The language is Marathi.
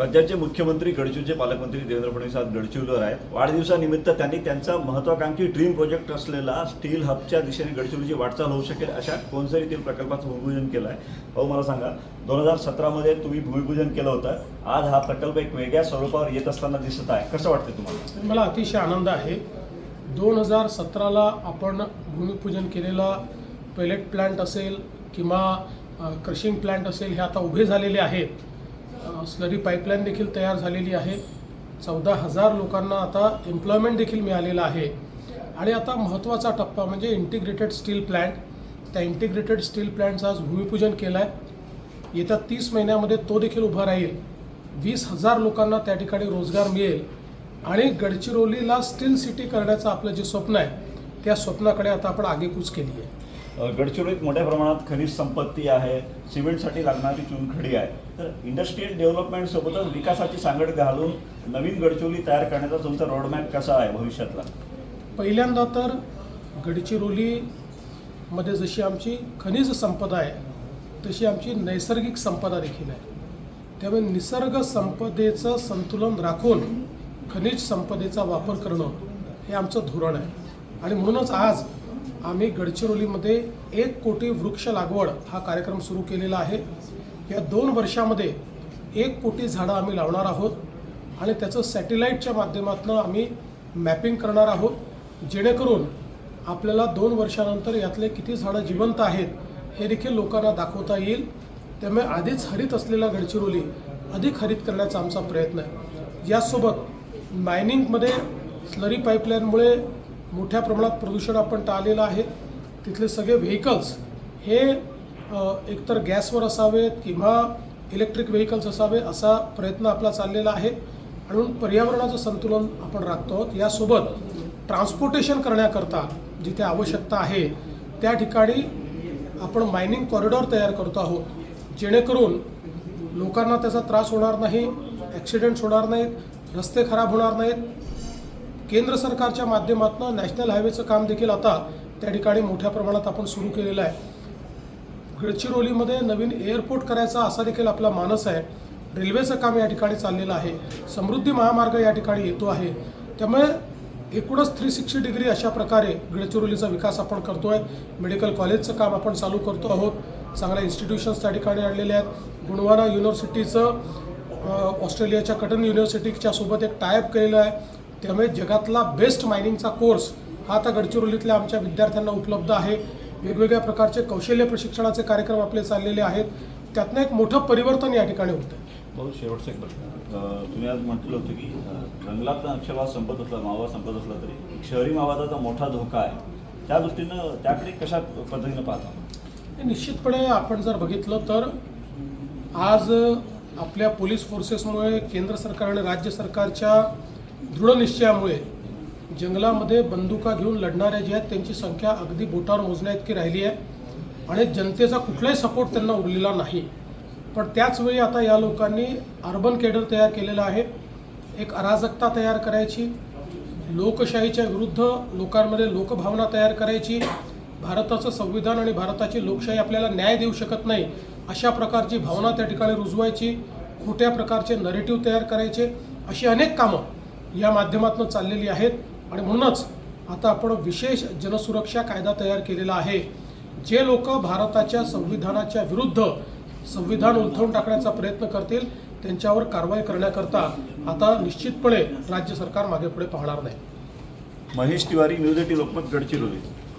राज्याचे मुख्यमंत्री गडचिरोलीचे पालकमंत्री देवेंद्र फडणवीस आज गडचिरोलीवर आहेत. वाढदिवसानिमित्त त्यांनी त्यांचा महत्वाकांक्षी ड्रीम प्रोजेक्ट असलेला स्टील हबच्या दिशेने गडचिरोलीची वाटचाल होऊ शकेल अशा कोणतरी येथील प्रकल्पाचं भूमिपूजन केलं आहे भाऊ मला सांगा दोन हजार सतरामध्ये तुम्ही भूमिपूजन केलं होतं. आज हा प्रकल्प एक वेगळ्या स्वरूपावर येत असताना दिसत आहे. कसं वाटतं तुम्हाला? मला अतिशय आनंद आहे. दोन हजार सतराला आपण भूमिपूजन केलेला टॉयलेट प्लांट असेल किंवा क्रशिंग प्लांट असेल हे आता उभे झालेले आहेत. स्लरी पाईपलाईन देखील तयार झालेली आहे. चौदा हजार लोकांना आता एम्प्लॉयमेंट देखील मिळालेलं आहे. आणि आता महत्त्वाचा टप्पा म्हणजे इंटिग्रेटेड स्टील प्लॅन्ट त्या इंटिग्रेटेड स्टील प्लॅन्टचं आज भूमिपूजन केलं आहे येत्या तीस महिन्यामध्ये तो देखील उभा राहील. वीस हजार लोकांना त्या ठिकाणी रोजगार मिळेल. आणि गडचिरोलीला स्टील सिटी करण्याचं आपलं जे स्वप्न आहे त्या स्वप्नाकडे आता आपण आगेकूच केली आहे गडचिरोलीत मोठ्या प्रमाणात खनिज संपत्ती आहे सिमेंटसाठी लागणारी चुनखडी आहे. तर इंडस्ट्रियल डेव्हलपमेंटसोबतच विकासाची सांगड घालून नवीन गडचिरोली तयार करण्याचा तुमचा रोडमॅप कसा आहे भविष्यातला? पहिल्यांदा तर गडचिरोलीमध्ये जशी आमची खनिज संपदा आहे तशी आमची नैसर्गिक संपदा देखील आहे. त्यामुळे निसर्ग संपदेचं संतुलन राखून खनिज संपदेचा वापर करणं हे आमचं धोरण आहे. आणि म्हणूनच आज आम्ही गडचिरोलीमध्ये एक कोटी वृक्ष लागवड हा कार्यक्रम सुरू केलेला आहे. या दोन वर्षामध्ये एक कोटी झाडं आम्ही लावणार आहोत आणि त्याचं सॅटेलाईटच्या माध्यमातून आम्ही मॅपिंग करणार आहोत. जेणेकरून आपल्याला दोन वर्षानंतर यातले किती झाडं जिवंत आहेत हे देखील लोकांना दाखवता येईल. त्यामुळे आधीच हरित असलेला गडचिरोली अधिक हरित करण्याचा आमचा प्रयत्न आहे. यासोबत मायनिंगमध्ये स्लरी पाईपलाईनमुळे मोठ्या प्रमाणात प्रदूषण आपण टाळलेलं आहे. तिथले सगळे व्हेकल्स हे एकतर गॅसवर असावेत किंवा इलेक्ट्रिक व्हेकल्स असावे असा प्रयत्न आपला चाललेला आहे. आणि म्हणून पर्यावरणाचं संतुलन आपण राखतो आहोत. यासोबत ट्रान्सपोर्टेशन करण्याकरता जिथे आवश्यकता आहे त्या ठिकाणी आपण मायनिंग कॉरिडॉर तयार करतो आहोत. जेणेकरून लोकांना त्याचा त्रास होणार नाही ॲक्सिडेंट्स होणार नाहीत रस्ते खराब होणार नाहीत केंद्र सरकारच्या माध्यमातून नॅशनल हायवेचं काम देखील आता त्या ठिकाणी मोठ्या प्रमाणात आपण सुरू केलेलं आहे. गडचिरोलीमध्ये नवीन एअरपोर्ट करायचा असा देखील आपला मानस आहे. रेल्वेचं काम या ठिकाणी चाललेलं आहे. समृद्धी महामार्ग या ठिकाणी येतो आहे. त्यामुळे एकूणच थ्री सिक्स्टी डिग्री अशा प्रकारे गडचिरोलीचा विकास आपण करतो आहे मेडिकल कॉलेजचं काम आपण चालू करतो आहोत. चांगल्या इन्स्टिट्यूशन्स त्या ठिकाणी आणलेल्या आहेत. गुणवाना युनिव्हर्सिटीचं ऑस्ट्रेलियाच्या कटन युनिव्हर्सिटीच्या सोबत एक टायअप केलेलं आहे. त्यामुळे जगातला बेस्ट मायनिंगचा कोर्स हा आता गडचिरोलीतल्या आमच्या विद्यार्थ्यांना उपलब्ध आहे. वेगवेगळ्या प्रकारचे कौशल्य प्रशिक्षणाचे कार्यक्रम आपले चाललेले आहेत. त्यातनं एक मोठं परिवर्तन या ठिकाणी होतं आहे बहुत शेवटचा एक प्रश्न. तुम्ही आज म्हटलं होतं की जंगलात नक्षलवाद संपत असला मावा संपत असला तरी शहरी मावादाचा मोठा धोका आहे. त्या दृष्टीनं त्याकडे कशा पद्धतीनं पाहता? निश्चितपणे आपण जर बघितलं तर आज आपल्या पोलीस फोर्सेसमुळे केंद्र सरकार आणि राज्य सरकारच्या दृढ निश्चयामुळे जंगलामध्ये बंदुका घेऊन लढणाऱ्या जे आहेत त्यांची संख्या अगदी बोटावर मोजण्या इतकी राहिली आहे आणि जनतेचा कुठलाही सपोर्ट त्यांना उरलेला नाही. पण त्याचवेळी आता या लोकांनी अर्बन केडर तयार केलेला आहे. एक अराजकता तयार करायची लोकशाहीच्या विरुद्ध लोकांमध्ये लोकभावना तयार करायची भारताचं संविधान आणि भारताची लोकशाही आपल्याला न्याय देऊ शकत नाही अशा प्रकारची भावना त्या ठिकाणी रुजवायची खोट्या प्रकारचे नरेटिव्ह तयार करायचे अशी अनेक कामं या माध्यमातून चाललेली आहेत. आणि म्हणूनच आता आपण विशेष जनसुरक्षा कायदा तयार केलेला आहे. जे लोक भारताच्या संविधानाच्या विरुद्ध संविधान उलथवून टाकण्याचा प्रयत्न करतील त्यांच्यावर कारवाई करण्याकरता आता निश्चितपणे राज्य सरकार मागे पुढे पाहणार नाही. Mahesh Tiwari news at Lokmat Gadchiroli.